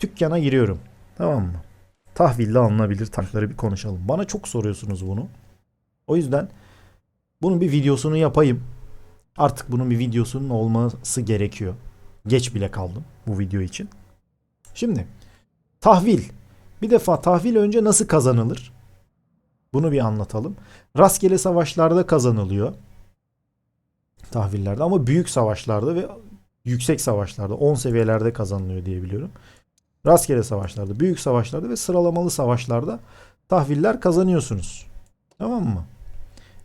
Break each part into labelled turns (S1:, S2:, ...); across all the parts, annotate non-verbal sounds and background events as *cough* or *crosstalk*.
S1: Dükkana giriyorum. Tamam mı? Tahville alınabilir tankları bir konuşalım. Bana çok soruyorsunuz bunu. O yüzden bunun bir videosunu yapayım. Artık bunun bir videosunun olması gerekiyor. Geç bile kaldım bu video için. Şimdi tahvil. Bir defa tahvil önce nasıl kazanılır? Bunu bir anlatalım. Rastgele savaşlarda kazanılıyor. Tahvillerde ama büyük savaşlarda ve yüksek savaşlarda 10 seviyelerde kazanılıyor diye biliyorum. Rastgele savaşlarda, büyük savaşlarda ve sıralamalı savaşlarda tahviller kazanıyorsunuz. Tamam mı?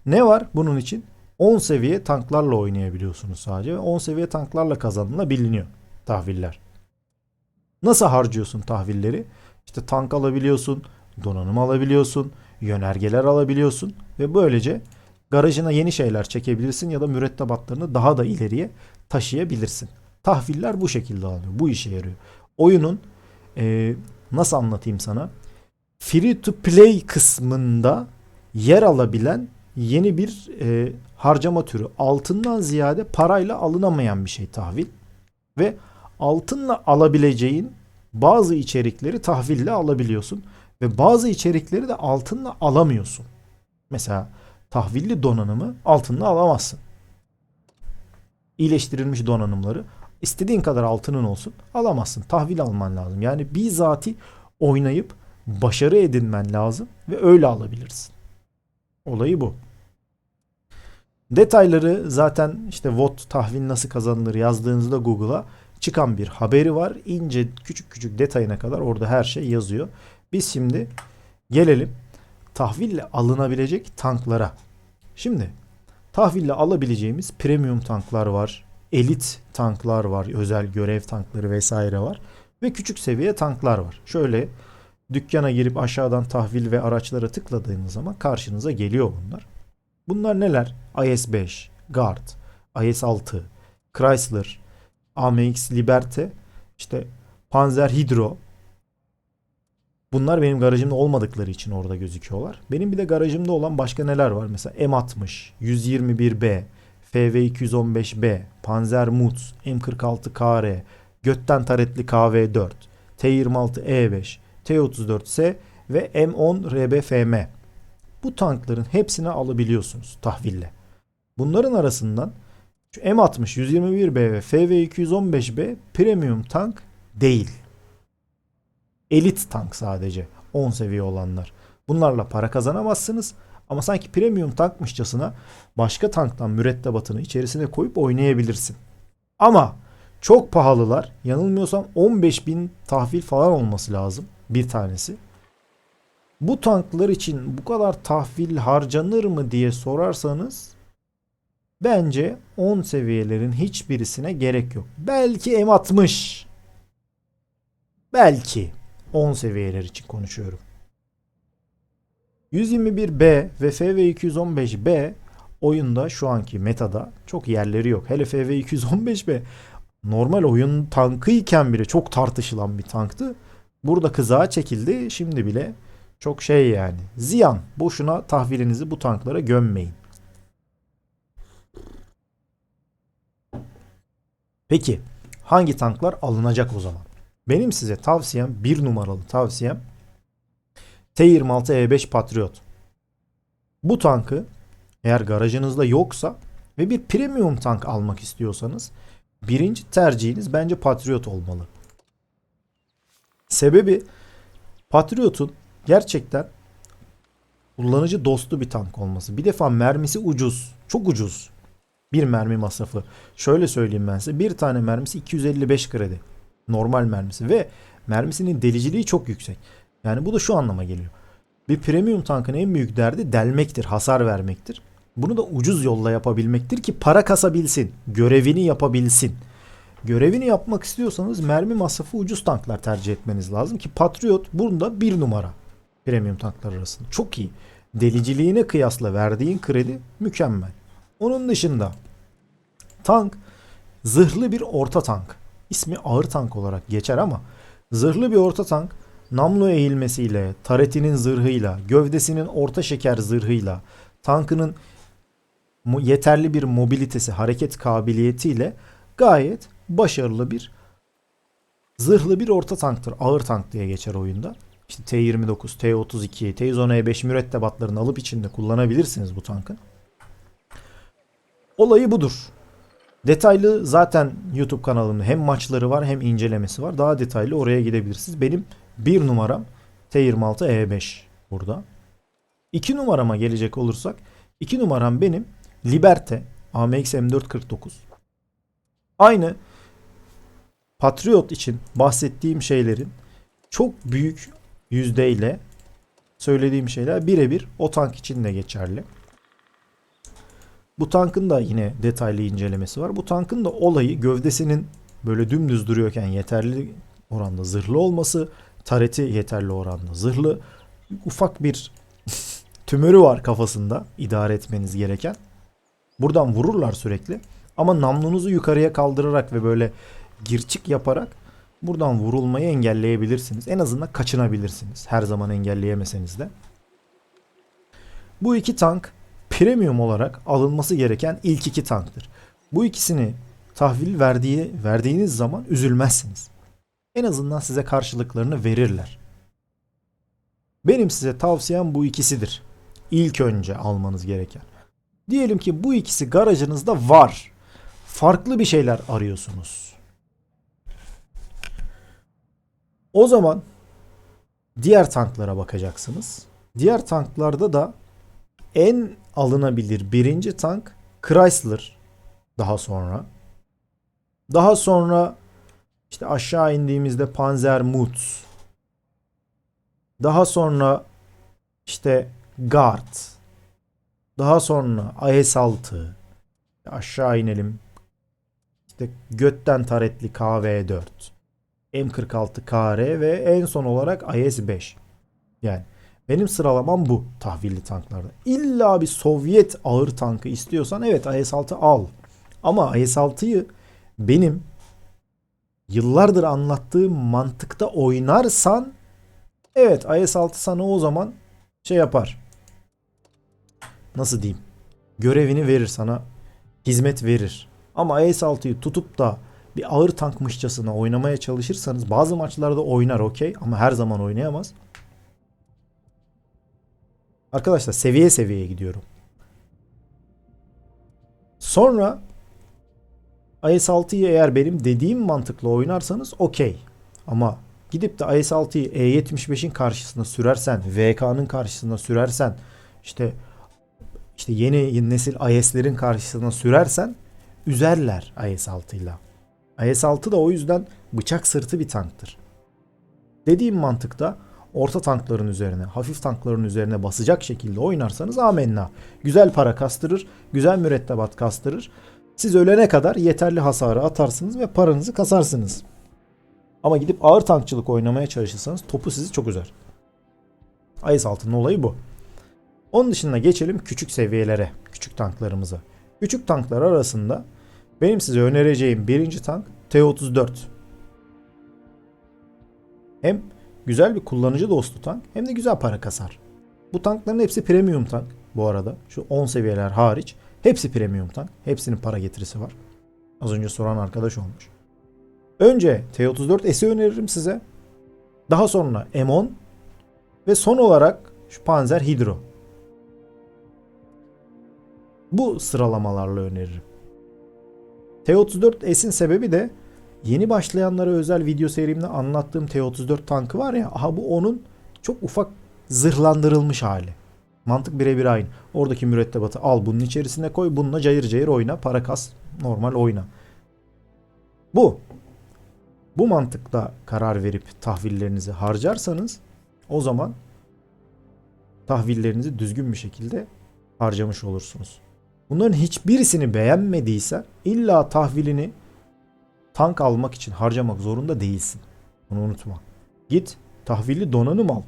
S1: Ne var bunun için? 10 seviye tanklarla oynayabiliyorsunuz sadece ve 10 seviye tanklarla kazanılabiliyor tahviller. Nasıl harcıyorsun tahvilleri? İşte tank alabiliyorsun, donanım alabiliyorsun, yönergeler alabiliyorsun ve böylece garajına yeni şeyler çekebilirsin ya da mürettebatlarını daha da ileriye taşıyabilirsin. Tahviller bu şekilde alınıyor. Bu işe yarıyor. Oyunun e, nasıl anlatayım sana? Free to play kısmında yer alabilen yeni bir e, harcama türü. Altından ziyade parayla alınamayan bir şey tahvil. Ve altınla alabileceğin bazı içerikleri tahville alabiliyorsun. Ve bazı içerikleri de altınla alamıyorsun. Mesela tahvilli donanımı altınla alamazsın. İyileştirilmiş donanımları istediğin kadar altının olsun alamazsın. Tahvil alman lazım. Yani bizatihi oynayıp başarı edinmen lazım ve öyle alabilirsin. Olayı bu. Detayları zaten işte VOT tahvil nasıl kazanılır yazdığınızda Google'a çıkan bir haberi var. İnce küçük küçük detayına kadar orada her şey yazıyor. Biz şimdi gelelim tahville alınabilecek tanklara. Şimdi tahville alabileceğimiz premium tanklar var. Elit tanklar var. Özel görev tankları vesaire var. Ve küçük seviye tanklar var. Şöyle dükkana girip aşağıdan tahvil ve araçlara tıkladığınız zaman karşınıza geliyor bunlar. Bunlar neler? IS-5, Guard, IS-6, Chrysler, AMX Liberte, işte Panzer Hydro. Bunlar benim garajımda olmadıkları için orada gözüküyorlar. Benim bir de garajımda olan başka neler var? Mesela M60, 121B, FV215B, Panzer Mutz, M46 KR, Götten Taretli KV4, T26E5, T34S ve M10 RBFM. Bu tankların hepsini alabiliyorsunuz tahville. Bunların arasından şu M60, 121B ve FV215B premium tank değil. Elit tank sadece. 10 seviye olanlar. Bunlarla para kazanamazsınız. Ama sanki premium tankmışçasına başka tanktan mürettebatını içerisine koyup oynayabilirsin. Ama çok pahalılar. Yanılmıyorsam 15.000 tahvil falan olması lazım bir tanesi. Bu tanklar için bu kadar tahvil harcanır mı diye sorarsanız bence 10 seviyelerin hiçbirisine gerek yok. Belki M60. Belki 10 seviyeler için konuşuyorum. 121B ve FV215B oyunda şu anki metada çok yerleri yok. Hele FV215B normal oyun tankı iken bile çok tartışılan bir tanktı. Burada kızağa çekildi. Şimdi bile çok şey yani. Ziyan. Boşuna tahvilinizi bu tanklara gömmeyin. Peki hangi tanklar alınacak o zaman? Benim size tavsiyem bir numaralı tavsiyem T26E5 Patriot. Bu tankı eğer garajınızda yoksa ve bir premium tank almak istiyorsanız birinci tercihiniz bence Patriot olmalı. Sebebi Patriot'un gerçekten kullanıcı dostu bir tank olması. Bir defa mermisi ucuz. Çok ucuz. Bir mermi masrafı. Şöyle söyleyeyim ben size. Bir tane mermisi 255 kredi. Normal mermisi. Ve mermisinin deliciliği çok yüksek. Yani bu da şu anlama geliyor. Bir premium tankın en büyük derdi delmektir, hasar vermektir. Bunu da ucuz yolla yapabilmektir ki para kasabilsin, görevini yapabilsin. Görevini yapmak istiyorsanız mermi masrafı ucuz tanklar tercih etmeniz lazım ki Patriot bunda bir numara premium tanklar arasında. Çok iyi. Deliciliğine kıyasla verdiğin kredi mükemmel. Onun dışında tank zırhlı bir orta tank. İsmi ağır tank olarak geçer ama zırhlı bir orta tank namlu eğilmesiyle, taretinin zırhıyla, gövdesinin orta şeker zırhıyla, tankının yeterli bir mobilitesi, hareket kabiliyetiyle gayet başarılı bir Zırhlı bir orta tanktır. Ağır tank diye geçer oyunda. İşte T29, T32, T110 E5 mürettebatlarını alıp içinde kullanabilirsiniz bu tankın. Olayı budur. Detaylı zaten YouTube kanalımda hem maçları var hem incelemesi var. Daha detaylı oraya gidebilirsiniz. Benim bir numaram T26 E5 burada. 2 numarama gelecek olursak 2 numaram benim Liberte AMX M449. Aynı Patriot için bahsettiğim şeylerin çok büyük yüzdeyle söylediğim şeyler birebir o tank için de geçerli. Bu tankın da yine detaylı incelemesi var. Bu tankın da olayı gövdesinin böyle dümdüz duruyorken yeterli oranda zırhlı olması, tareti yeterli oranda zırhlı, ufak bir *laughs* tümörü var kafasında idare etmeniz gereken. Buradan vururlar sürekli. Ama namlunuzu yukarıya kaldırarak ve böyle girçik yaparak buradan vurulmayı engelleyebilirsiniz. En azından kaçınabilirsiniz. Her zaman engelleyemeseniz de. Bu iki tank premium olarak alınması gereken ilk iki tanktır. Bu ikisini tahvil verdiği, verdiğiniz zaman üzülmezsiniz. En azından size karşılıklarını verirler. Benim size tavsiyem bu ikisidir. İlk önce almanız gereken. Diyelim ki bu ikisi garajınızda var. Farklı bir şeyler arıyorsunuz. O zaman diğer tanklara bakacaksınız. Diğer tanklarda da en alınabilir birinci tank Chrysler daha sonra. Daha sonra işte aşağı indiğimizde Panzer Mutz. Daha sonra işte Guard. Daha sonra IS-6. Aşağı inelim. İşte götten taretli KV-4. M46 KR ve en son olarak IS-5. Yani benim sıralamam bu tahvilli tanklarda. İlla bir Sovyet ağır tankı istiyorsan evet IS-6 al. Ama IS-6'yı benim yıllardır anlattığım mantıkta oynarsan evet IS-6 sana o zaman şey yapar. Nasıl diyeyim? Görevini verir sana. Hizmet verir. Ama IS-6'yı tutup da bir ağır tankmışçasına oynamaya çalışırsanız bazı maçlarda oynar okey ama her zaman oynayamaz. Arkadaşlar seviye seviyeye gidiyorum. Sonra IS-6'yı eğer benim dediğim mantıkla oynarsanız okey. Ama gidip de IS-6'yı E75'in karşısına sürersen, VK'nın karşısına sürersen, işte işte yeni nesil IS'lerin karşısına sürersen üzerler IS-6 ile. IS-6 da o yüzden bıçak sırtı bir tanktır. Dediğim mantıkta orta tankların üzerine, hafif tankların üzerine basacak şekilde oynarsanız amenna. Güzel para kastırır, güzel mürettebat kastırır. Siz ölene kadar yeterli hasarı atarsınız ve paranızı kasarsınız. Ama gidip ağır tankçılık oynamaya çalışırsanız topu sizi çok üzer. IS-6'nın olayı bu. Onun dışında geçelim küçük seviyelere, küçük tanklarımıza. Küçük tanklar arasında benim size önereceğim birinci tank T-34. Hem güzel bir kullanıcı dostu tank hem de güzel para kasar. Bu tankların hepsi premium tank bu arada. Şu 10 seviyeler hariç hepsi premium tank. Hepsinin para getirisi var. Az önce soran arkadaş olmuş. Önce T-34S'i öneririm size. Daha sonra M10 ve son olarak şu Panzer Hydro. Bu sıralamalarla öneririm. T-34S'in sebebi de yeni başlayanlara özel video serimde anlattığım T-34 tankı var ya aha bu onun çok ufak zırhlandırılmış hali. Mantık birebir aynı. Oradaki mürettebatı al bunun içerisine koy bununla cayır cayır oyna para kas normal oyna. Bu. Bu mantıkla karar verip tahvillerinizi harcarsanız o zaman tahvillerinizi düzgün bir şekilde harcamış olursunuz. Bunların hiçbirisini beğenmediyse illa tahvilini tank almak için harcamak zorunda değilsin. Bunu unutma. Git tahvilli donanım al.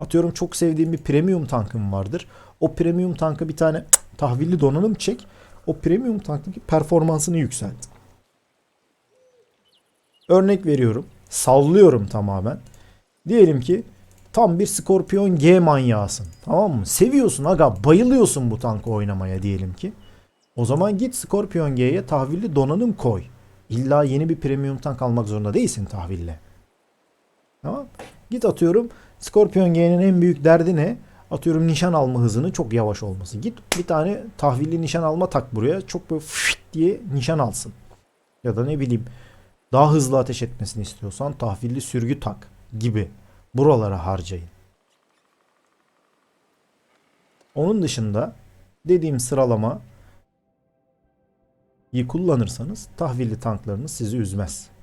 S1: Atıyorum çok sevdiğim bir premium tankım vardır. O premium tanka bir tane tahvilli donanım çek. O premium tankın performansını yükselt. Örnek veriyorum. Sallıyorum tamamen. Diyelim ki tam bir Scorpion G manyağısın. Tamam mı? Seviyorsun aga bayılıyorsun bu tankı oynamaya diyelim ki. O zaman git Scorpion G'ye tahvilli donanım koy. İlla yeni bir premium tank almak zorunda değilsin tahville. Tamam. Git atıyorum Scorpion G'nin en büyük derdi ne? Atıyorum nişan alma hızının çok yavaş olması. Git bir tane tahvilli nişan alma tak buraya. Çok böyle fışt diye nişan alsın. Ya da ne bileyim daha hızlı ateş etmesini istiyorsan tahvilli sürgü tak gibi. Buralara harcayın. Onun dışında dediğim sıralama iyi kullanırsanız tahvilli tanklarınız sizi üzmez.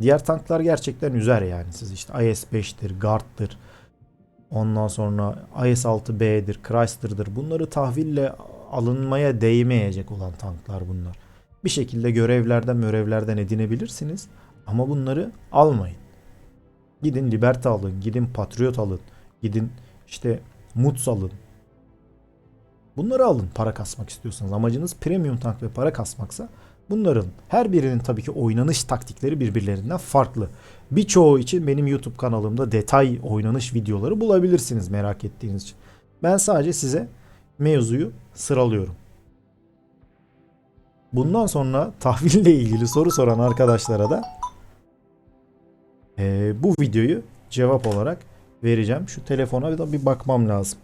S1: Diğer tanklar gerçekten üzer yani sizi işte IS-5'tir, Guard'dır. Ondan sonra IS-6B'dir, Chrysler'dır. Bunları tahville alınmaya değmeyecek olan tanklar bunlar. Bir şekilde görevlerden görevlerden edinebilirsiniz ama bunları almayın. Gidin Liberta alın, gidin Patriot alın, gidin işte Muts alın. Bunları alın para kasmak istiyorsanız. Amacınız premium tank ve para kasmaksa bunların her birinin tabii ki oynanış taktikleri birbirlerinden farklı. Birçoğu için benim YouTube kanalımda detay oynanış videoları bulabilirsiniz merak ettiğiniz için. Ben sadece size mevzuyu sıralıyorum. Bundan sonra tahville ilgili soru soran arkadaşlara da eee, bu videoyu cevap olarak vereceğim. Şu telefona bir bakmam lazım.